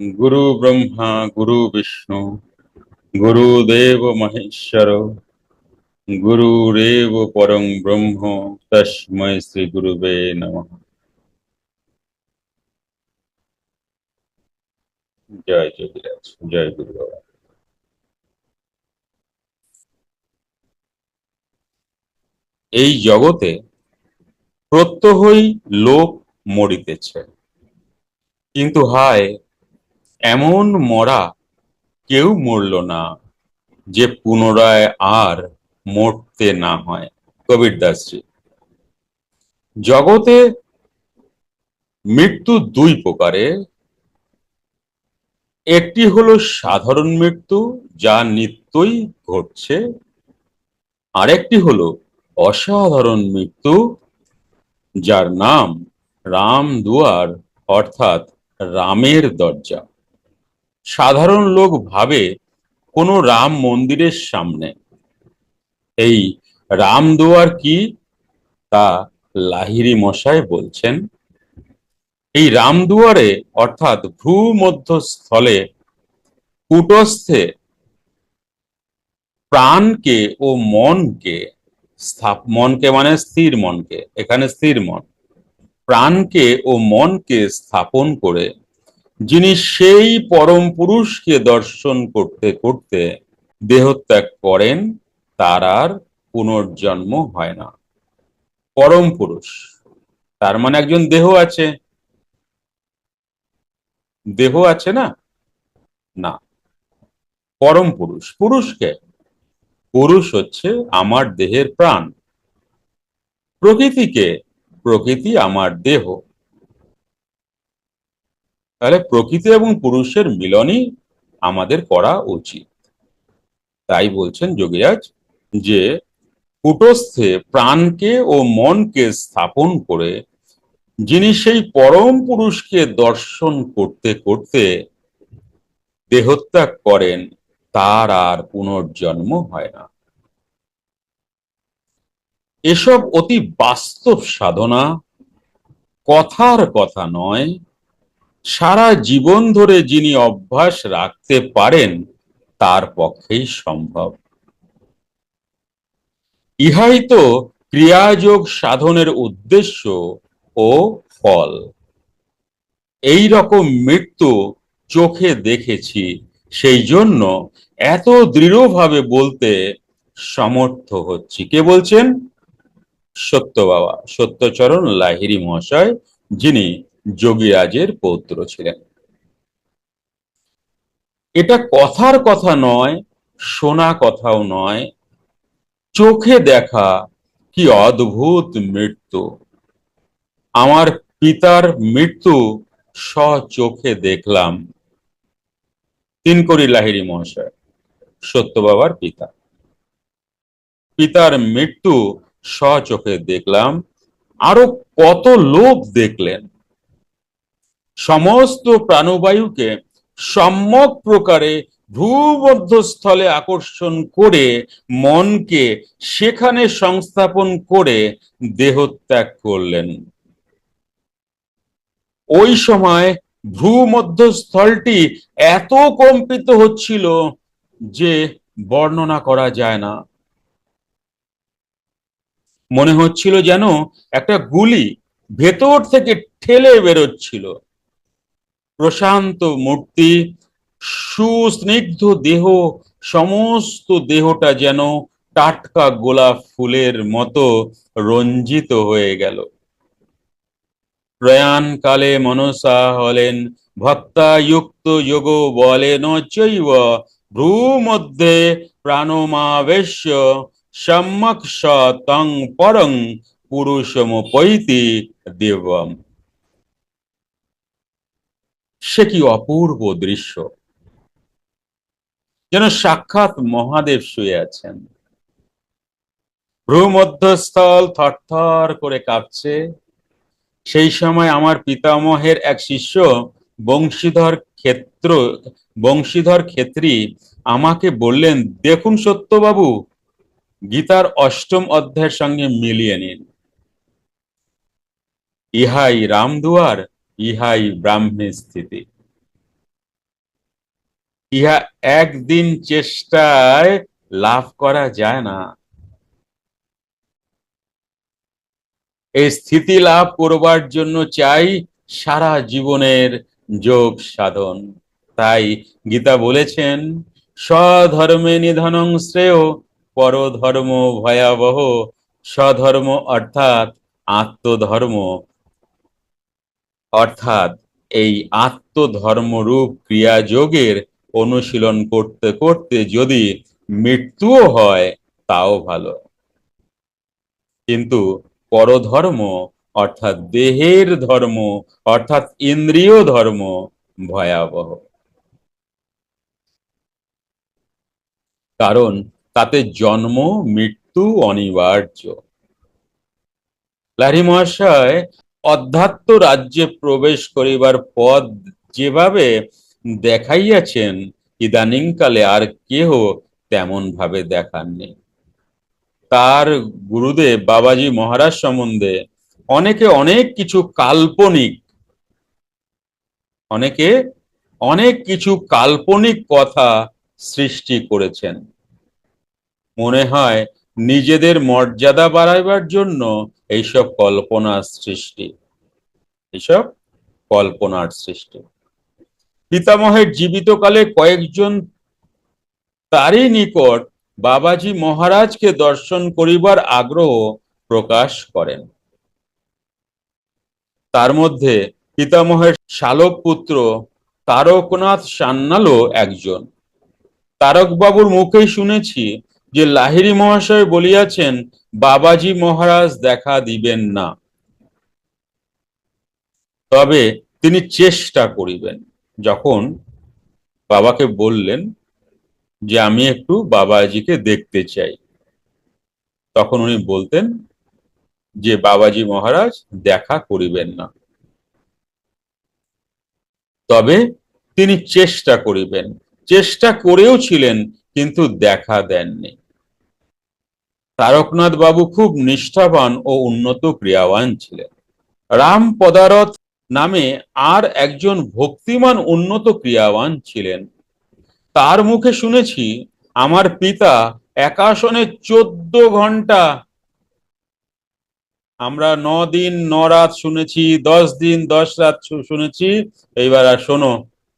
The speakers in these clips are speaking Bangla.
গুরু ব্রহ্মা গুরু বিষ্ণু গুরুদেব মহেশ্বর গুরুরেব পরং ব্রহ্ম তস্মৈ শ্রী গুরুবে নমঃ জয় যোগীরাজ জয় গুরু বাবা এই জগতে প্রত্যহই লোক মরিতেছে। কিন্তু হায় এমন মরা কেউ মরল না, যে পুনরায় আর মরতে না হয়। কবির দাসজি জগতে মৃত্যু দুই প্রকারে। একটি হলো সাধারণ মৃত্যু, যা নিত্যই ঘটছে। আরেকটি হলো অসাধারণ মৃত্যু, যার নাম রাম দুয়ার, অর্থাৎ রামের দরজা। সাধারণ লোক ভাবে কোনো রাম মন্দিরের সামনে। এই রাম দুয়ার কি? তা লাহিরি মশাই বলছেন। এই রামদুয়ারে অর্থাৎ ভূমধ্যস্থলে কুটস্থে প্রাণকে ও মনকে স্থাপ, মনকে মানে স্থির মনকে, এখানে স্থির মন। প্রাণকে ও মনকে স্থাপন করে যিনি সেই পরম পুরুষকে দর্শন করতে করতে দেহত্যাগ করেন, তার আর পুনর্জন্ম হয় না। পরম পুরুষ, তার মানে একজন দেহ আছে। দেহ আছে না? না। পরম পুরুষ, পুরুষকে। পুরুষ হচ্ছে আমার দেহের প্রাণ। প্রকৃতিকে, প্রকৃতি আমার দেহ। তাহলে প্রকৃতি এবং পুরুষের মিলনই আমাদের করা উচিত। তাই বলছেন যোগীরাজ যে কুটস্থে প্রাণকে ও মনকে স্থাপন করে যিনি সেই পরম পুরুষকে দর্শন করতে করতে দেহত্যাগ করেন, তার আর পুনর্জন্ম হয় না। এসব অতি বাস্তব সাধনা কথার কথা নয় সারা জীবন ধরে যিনি অভ্যাস রাখতে পারেন, তার পক্ষেই সম্ভব। ইহাই তো ক্রিয়াযোগ সাধনের উদ্দেশ্য ও ফল। এই রকম মৃত্যু চোখে দেখেছি, সেই জন্য এত দৃঢ়ভাবে বলতে সমর্থ হচ্ছি। কে বলছেন? সত্য বাবা, সত্যচরণ লাহিরি মহাশয়, যিনি যোগীরাজের পৌত্র ছিলেন। এটা কথার কথা নয়, শোনা কথাও নয়, চোখে দেখা কি অদ্ভুত মৃত্যু। আমার পিতার মৃত্যু স চোখে দেখলাম। তিন করি লাহিরি মহাশয়, সত্য বাবার পিতা। পিতার মৃত্যু স চোখে দেখলাম, আরও কত লোক দেখলেন। সমস্ত প্রাণবায়ুকে সম্যক প্রকারে ভূমধ্যস্থলে আকর্ষণ করে মনকে সেখানে সংস্থাপন করে দেহত্যাগ করলেন। ওই সময় ভূমধ্যস্থলটি এত কম্পিত হচ্ছিল যে বর্ণনা করা যায় না। মনে হচ্ছিল যেন একটা গুলি ভেতর থেকে ঠেলে বেরোচ্ছিল। প্রশান্ত মূর্তি, সুস্নিগ্ধ দেহ, সমস্ত দেহটা যেন টাটকা গোলাপ ফুলের মতো রঞ্জিত হয়ে গেল। প্রয়াণকালে মনসা হলেন, ভক্তাযুক্ত যোগ বলেন চৈব ভ্রূমধ্যে প্রাণমাবেশ্য সম্যক তং পরং পুরুষমপৈতি দেবম সে কি অপূর্ব দৃশ্য? যেন সাক্ষাৎ মহাদেব শুয়ে আছেন। ভ্রূমধ্যস্থল থরথর করে কাঁপছে। সেই সময় আমার পিতামহের এক শিষ্য, বংশীধর ক্ষেত্র, বংশীধর ক্ষেত্রী আমাকে বললেন, দেখুন সত্যবাবু, গীতার অষ্টম অধ্যায়ের সঙ্গে মিলিয়ে নিন। ইহাই রামদুয়ার ইহাই ব্রাহ্মী স্থিতি। ইহা একদিন চেষ্টায় লাভ করা যায় না। এই স্থিতি লাভ করবার জন্য চাই সারা জীবনের যোগ সাধন। তাই গীতা বলেছেন, স্বধর্মে নিধনং শ্রেয়, পরধর্ম ভয়াবহ। স্বধর্ম অর্থাৎ আত্মধর্ম অর্থাৎ এই আত্মধর্মরূপ ক্রিয়াযোগের অনুশীলন করতে করতে যদি মৃত্যুও হয়, তাও ভালো। কিন্তু পরধর্ম অর্থাৎ দেহের ধর্ম অর্থাৎ ইন্দ্রিয় ধর্ম ভয়াবহ। কারণ তাতে জন্ম, মৃত্যু অনিবার্য। লারি মহাশয় অধ্যাত্ম রাজ্যে প্রবেশ করিবার পথ যেভাবে দেখাইয়াছেন, ইদানিংকালে আর কেহ তেমন ভাবে দেখাননি। তার গুরুদেব বাবাজি মহারাজ সম্বন্ধে অনেকে অনেক কিছু কাল্পনিক, অনেকে অনেক কিছু কাল্পনিক কথা সৃষ্টি করেছেন। মনে হয় নিজেদের মর্যাদা বাড়াইবার জন্য এইসব কল্পনার সৃষ্টি। এইসব কল্পনার সৃষ্টি। পিতামহের জীবিতকালে কয়েকজন তারই নিকট বাবাজি মহারাজকে দর্শন করিবার আগ্রহ প্রকাশ করেন। তার মধ্যে পিতামহের শালক পুত্র তারকনাথ সান্যালও একজন। তারকবাবুর মুখেই শুনেছি যে লাহিরি মহাশয় বলিয়াছেন, বাবাজি মহারাজ দেখা দিবেন না। তবে তিনি চেষ্টা করিবেন। যখন বাবাকে বললেন যে, আমি একটু বাবাজিকে দেখতে চাই। তখন উনি বলতেন যে, বাবাজি মহারাজ দেখা করিবেন না। তবে তিনি চেষ্টা করিবেন। চেষ্টা করেও ছিলেন কিন্তু দেখা দেননি। তারকনাথ বাবু খুব নিষ্ঠাবান ও উন্নত ক্রিয়াবান ছিলেন। রাম পদারথ নামে আর একজন ভক্তিমান উন্নত ক্রিয়াবান ছিলেন। তার মুখে শুনেছি, আমার পিতা একাশনে চোদ্দ ঘণ্টা আমরা ন দিন, ন রাত শুনেছি, দশ দিন, দশ রাত শুনেছি। এইবার আর শোনো,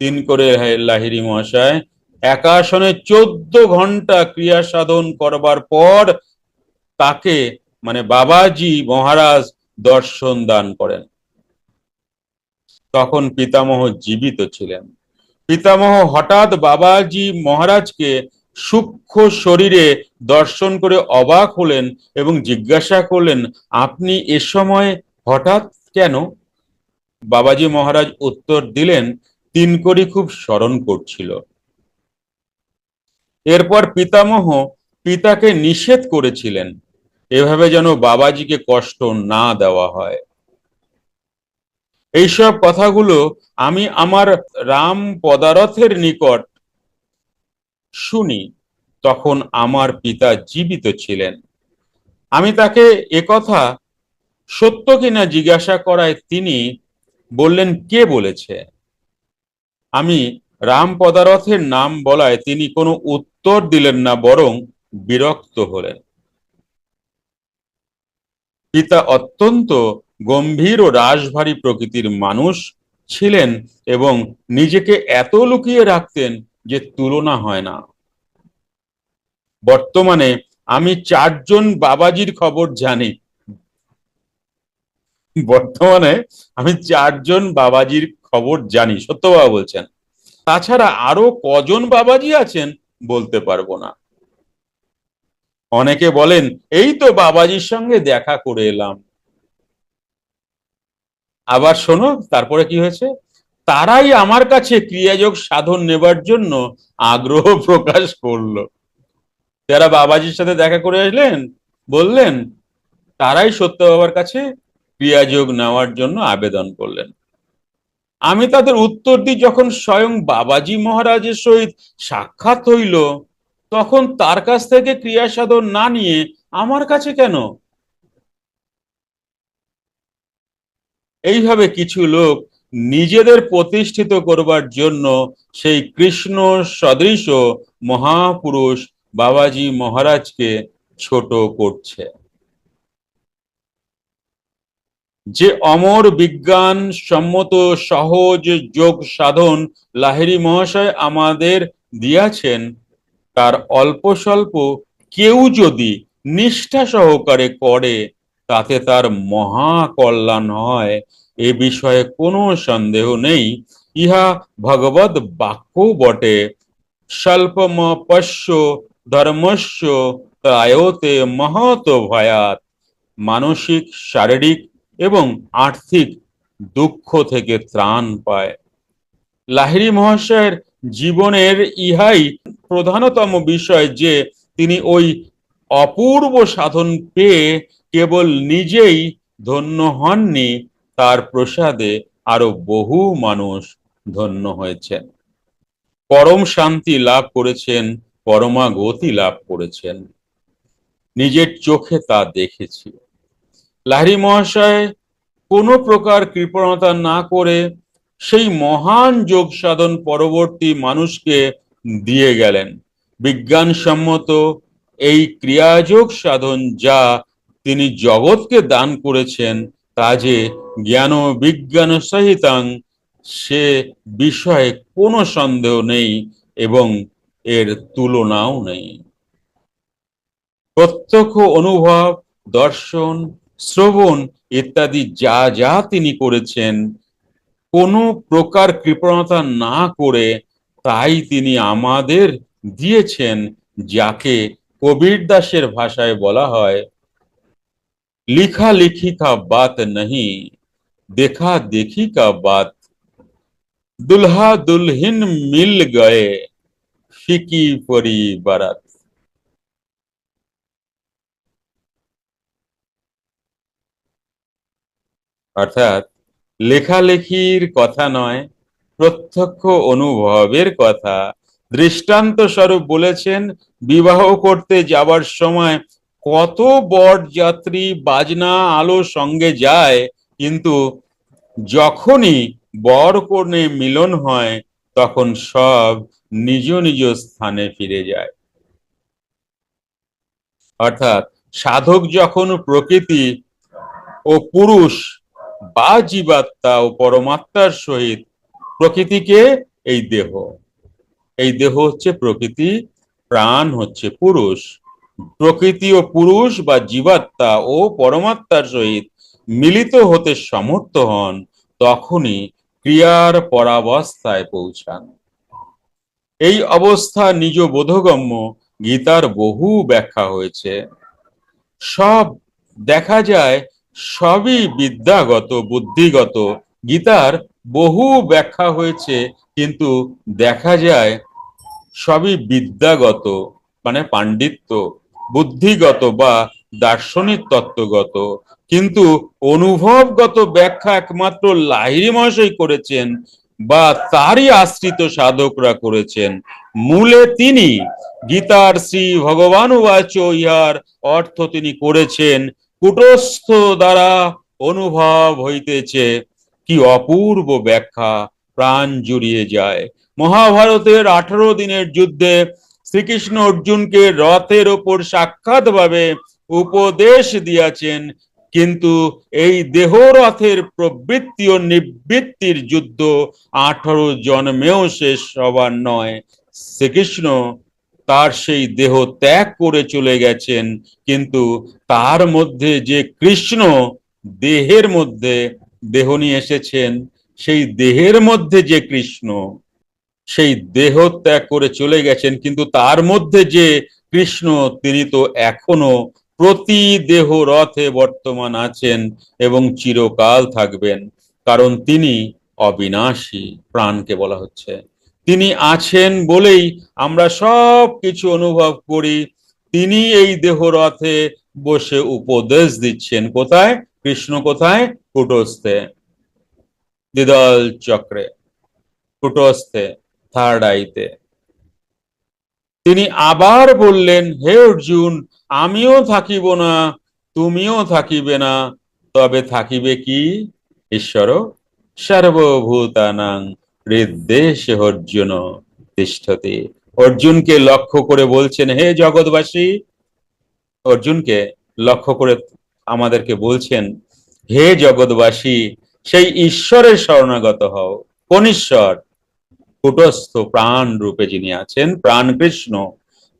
তিন করে লাহিরি মহাশয় একাশনে চোদ্দ ঘণ্টা ক্রিয়া সাধন করবার পর তাকে মানে বাবাজি মহারাজ দর্শন দান করেন। তখন পিতামহ জীবিত ছিলেন। পিতামহ হঠাৎ বাবাজি মহারাজকে সূক্ষ্ম শরীরে দর্শন করে অবাক হলেন এবং জিজ্ঞাসা করলেন, আপনি এ সময় হঠাৎ কেন? বাবাজি মহারাজ উত্তর দিলেন, তিন করি খুব স্মরণ করছিল। এরপর পিতামহ পিতাকে নিষেধ করেছিলেন। এভাবে যেন বাবাজিকে কষ্ট না দেওয়া হয়। এইসব কথাগুলো আমি আমার রাম পদারথের নিকট শুনি, তখন আমার পিতা জীবিত ছিলেন। আমি তাকে একথা সত্য কিনা জিজ্ঞাসা করায় তিনি বললেন, কে বলেছে? আমি রাম পদারথের নাম বলায় তিনি কোনো উত্তর দিলেন না, বরং বিরক্ত হলেন। পিতা অত্যন্ত গম্ভীর ও রাশভারী প্রকৃতির মানুষ ছিলেন এবং নিজেকে এত লুকিয়ে রাখতেন যে তুলনা হয় না। বর্তমানে আমি চারজন বাবাজির খবর জানি। বর্তমানে আমি চারজন বাবাজির খবর জানি সত্য বাবা বলছেন। তাছাড়া আরও কজন বাবাজি আছেন বলতে পারব না। অনেকে বলেন, এই তো বাবাজির সঙ্গে দেখা করে এলাম। আবার শোনো, তারপরে কি হয়েছে? তারাই আমার কাছে ক্রিয়াযোগ সাধন নেবার জন্য আগ্রহ প্রকাশ করল। যারা বাবাজির সাথে দেখা করে আসলেন বললেন, তারাই সত্য বাবার কাছে ক্রিয়াযোগ নেওয়ার জন্য আবেদন করলেন। আমি তাদের উত্তর দিই যখন স্বয়ং বাবাজি মহারাজের সহিত সাক্ষাৎ হইল, তখন তার কাছ থেকে ক্রিয়া সাধন না নিয়ে আমার কাছে কেন? এইভাবে কিছু লোক নিজেদের প্রতিষ্ঠিত করবার জন্য সেই কৃষ্ণ সদৃশ মহাপুরুষ বাবাজি মহারাজকে ছোট করছে। যে অমর বিজ্ঞান সম্মত সহজ যোগ সাধন লাহিড়ী মহাশয় আমাদের দিয়াছেন, তার অল্প স্বল্প কেউ যদি নিষ্ঠা সহকারে করে, তাতে তার মহা কল্যাণ হয়। এ বিষয়ে কোনো সন্দেহ নেই। ইহা ভগবত বাক্য বটে। স্বল্পম পশ্য ধর্মস্য ত্রায়তে মহত ভয়াত মানসিক, শারীরিক এবং আর্থিক দুঃখ থেকে ত্রাণ পায়। লাহিড়ী মহাশয়ের জীবনের ইহাই প্রধানতম বিষয় যে তিনি ওই অপূর্ব সাধন পেয়ে কেবল নিজেই ধন্য হননি, তার প্রসাদে আরও বহু মানুষ ধন্য হয়েছেন। পরম শান্তি লাভ করেছেন, পরমাগতি লাভ করেছেন। নিজের চোখে তা দেখেছি। লাহিড়ী মহাশয় কোনো প্রকার কৃপণতা না করে সেই মহান যোগ সাধন পরবর্তী মানুষকে দিয়ে গেলেন। বিজ্ঞানসম্মত এই ক্রিয়াযোগ সাধন যা তিনি জগৎকে দান করেছেন, তা যে জ্ঞান বিজ্ঞান সহিতাং, সে বিষয়ে কোনো সন্দেহ নেই এবং এর তুলনাও নেই। প্রত্যক্ষ অনুভব, দর্শন শ্রবণ ইত্যাদি যা যা তিনি করেছেন, কোনো প্রকার কৃপণতা না করে তাই তিনি আমাদের দিয়েছেন, যাকে কবির দাসের ভাষায় বলা হয়, লিখা লিখি কা বাত নহি, দেখা দেখি কা বাত, দুলহা দুলহিন মিল গয়ে, ফিকি পরি বারাত। অর্থাৎ লেখালেখির কথা নয়, প্রত্যক্ষ অনুভবের কথা। দৃষ্টান্ত স্বরূপ বলেছেন, বিবাহ করতে যাবার সময় কত বর যাত্রী বাজনা আলো সঙ্গে যায়, কিন্তু যখনই বর কনে মিলন হয়, তখন সব নিজ নিজ স্থানে ফিরে যায়। অর্থাৎ সাধক যখন প্রকৃতি ও পুরুষ বা জীবাত্মা ও পরমাত্মার সহিত প্রকৃতিকে এই দেহ। এই দেহ হচ্ছে প্রকৃতি, প্রাণ হচ্ছে পুরুষ। প্রকৃতি ও পুরুষ বা জীবাত্মা ও পরমাত্মার সহিত মিলিত হতে সমর্থ হন, তখনই ক্রিয়ার পরাবস্থায় পৌঁছান। এই অবস্থা নিজ বোধগম্য গীতার বহু ব্যাখ্যা হয়েছে। সব দেখা যায় সবই বিদ্যাগত, বুদ্ধিগত। গীতার বহু ব্যাখ্যা হয়েছে, কিন্তু দেখা যায় সবই বিদ্যাগত মানে পাণ্ডিত্য। বুদ্ধিগত বা দার্শনিক তত্ত্বগত। কিন্তু অনুভবগত ব্যাখ্যা একমাত্র লাহিড়ী মহাশয় করেছেন বা তারই আশ্রিত সাধকরা করেছেন। মূলে তিনি গীতার শ্রী ভগবান উবাচ ইহার অর্থ তিনি করেছেন কুটস্থ দ্বারা অনুভব হইতেছে কি অপূর্ব ব্যাখ্যা প্রাণ জুড়িয়ে যায়। মহাভারতের আঠারো দিনের যুদ্ধে শ্রীকৃষ্ণ অর্জুনকে রথের ওপর সাক্ষাৎ ভাবে উপদেশ দিয়াছেন, কিন্তু এই দেহরথের প্রবৃত্তি ও নিবৃত্তির যুদ্ধ আঠারো জন্মেও শেষ হবার নয়। শ্রীকৃষ্ণ তার সেই দেহ ত্যাগ করে চলে গেছেন। কিন্তু তার মধ্যে যে কৃষ্ণ, দেহের মধ্যে দেহ নিয়ে এসেছেন, সেই দেহের মধ্যে যে কৃষ্ণ, সেই দেহ ত্যাগ করে চলে গেছেন। কিন্তু তার মধ্যে যে কৃষ্ণ, তিনি তো এখনও প্রতি দেহ রথে বর্তমান আছেন এবং চিরকাল থাকবেন, কারণ তিনি অবিনাশী, প্রাণকে বলা হচ্ছে। তিনি আছেন বলেই আমরা সব কিছু অনুভব করি। তিনি এই দেহ রথে বসে উপদেশ দিচ্ছেন। কোথায়? কৃষ্ণ কোথায়? কুটস্থে। দ্বিদল চক্রে। কুটস্থে থার্ড আইতে তিনি আবার বললেন, হে অর্জুন, আমিও থাকিব না, তুমিও থাকিবে না, তবে থাকিবে কি? ঈশ্বর সর্বভূতানাং হৃদ্দেশে অর্জুন তিষ্ঠতে। অর্জুনকে লক্ষ্য করে বলছেন, হে জগৎবাসী! অর্জুনকে লক্ষ্য করে আমাদেরকে বলছেন, হে জগৎবাসী, সেই ঈশ্বরের শরণাগত হও। কোন কুটস্থ প্রাণ রূপে যিনি আছেন, প্রাণ কৃষ্ণ,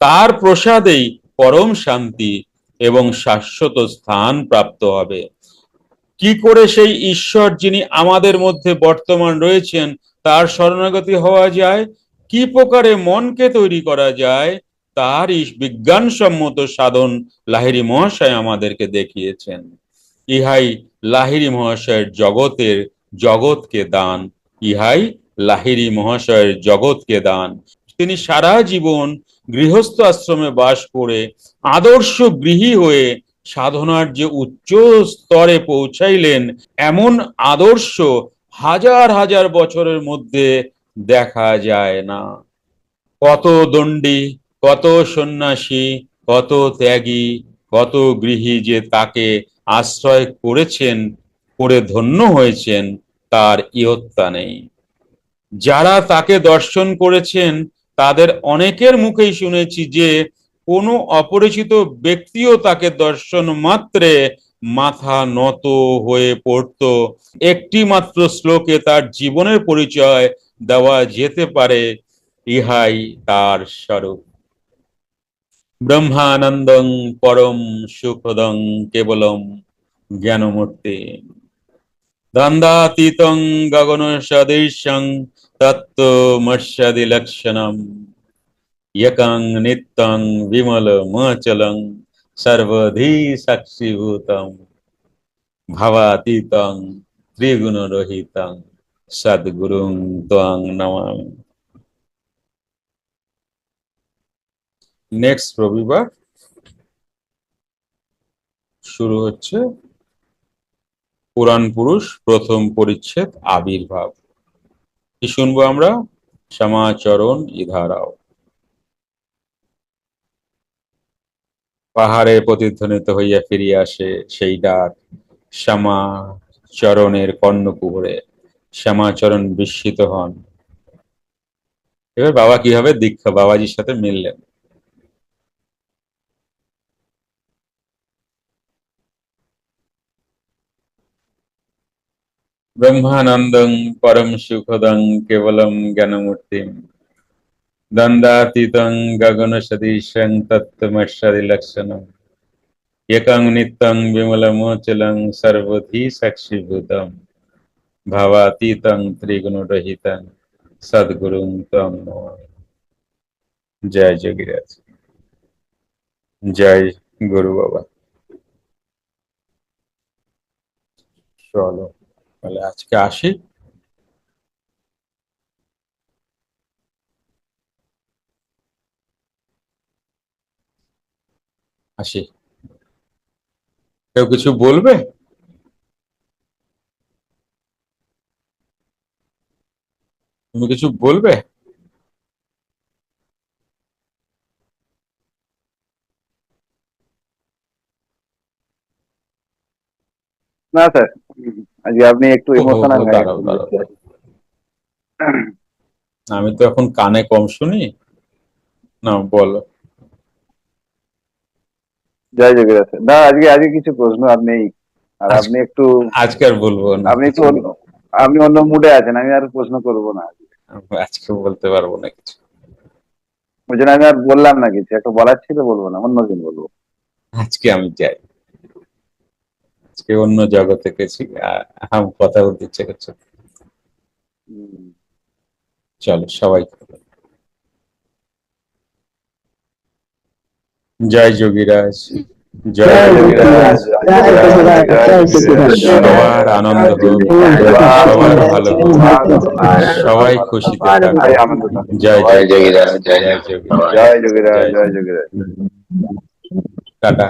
তার প্রসাদেই পরম শান্তি এবং শাশ্বত স্থান প্রাপ্ত হবে। কি করে সেই ঈশ্বর যিনি আমাদের মধ্যে বর্তমান রয়েছেন তার শরণাগতি হওয়া যায়। কি প্রকারে মনকে তৈরি করা যায়, তার বিজ্ঞানসম্মত সাধন লাহিরি মহাশয় আমাদেরকে দেখিয়েছেন। ইহাই লাহিরি মহাশয়ের জগতের জগৎকে দান। ইহাই লাহিরি মহাশয়ের জগৎকে দান। তিনি সারা জীবন গৃহস্থ আশ্রমে বাস করে আদর্শ গৃহী হয়ে সাধনার যে উচ্চ স্তরে পৌঁছাইলেন, এমন আদর্শ হাজার হাজার বছরের মধ্যে দেখা যায় না। কত দণ্ডী, কত সন্ন্যাসী, কত ত্যাগী, কত গৃহী যে তাকে আশ্রয় করেছেন, করে ধন্য হয়েছেন, তার ইয়ত্তা নেই। যারা তাকে দর্শন করেছেন, তাদের অনেকের মুখেই শুনেছি যে কোনো অপরিচিত ব্যক্তিও তাকে দর্শন মাত্রে মাথা নত হয়ে পড়ত। একটি মাত্র শ্লোকে তার জীবনের পরিচয় দেওয়া যেতে পারে, ইহাই তার স্বরূপ। ব্রহ্মানন্দং পরম সুখদং কেবলম জ্ঞানমূর্তি। দ্বন্দ্বাতীতং গগন সদৃশং তত্ত্বমস্যাদি লক্ষণম একং নিত্যং বিমল মচলং সর্বধি সাক্ষীভূতম ভাবাতীতং ত্রিগুণরহিতং সদ্গুরুং ত্বং নমামি নেক্সট রবিবার শুরু হচ্ছে পুরাণ পুরুষ প্রথম পরিচ্ছেদ আবির্ভাব কি শুনব আমরা? সমাচরণ ইধারাও পাহাড়ে প্রতিধ্বনিত হইয়া ফিরিয়া আসে সেই ডাক। শ্যামা চরণের কর্ণকুহরে শ্যামাচরণ বিস্মিত হন। এবার বাবা কীভাবে দীক্ষা বাবাজির সাথে মিললেন? ব্রহ্মানন্দং পরম সুখদং কেবলম জ্ঞানমূর্তিম। দ্বন্দ্বাতীতং গগন সদৃশং লক্ষণম একং নিত্যং বিমলমোচলং সর্বধি সাক্ষীভূতম ভাবাতীতং ত্রিগুণরহিতং সদ্গুরুং তং নমামি জয় যোগীরাজ জয় গুরু বাবা চলো তাহলে আজকে আসি। আসি। কেউ কিছু বলবে? তুমি কিছু বলবে? না স্যার আজকে আপনি একটু ইমোশনাল আমি তো এখন কানে কম শুনি। না বলো। জয় যোগীরা না আজকে আজকে কিছু প্রশ্ন আর নেই। আর আপনি একটু আজকে আর বলব না। আপনি একটু অন্য আপনি অন্য মুডে আছেন আমি আর প্রশ্ন করব না আজকে। বলতে পারব না কিছু। ওই জন্য আমি আর বললাম না কিছু একটা বলার ছিল বলব না অন্যদিন বলব। আজকে আমি যাই। আজকে অন্য জগতে গেছি আম কথা বলতে ইচ্ছে করছে। চলো সবাই জয় যোগীরাজ জয় যোগীরাজ। সবার আনন্দ হোক সবার ভালো সবাই থাকুক জয় জয় জয় যোগীরাজ। যোগীরাজ, জয় যোগীরাজ। জয় যোগীরাজ জয় যোগীরাজ। টাটা।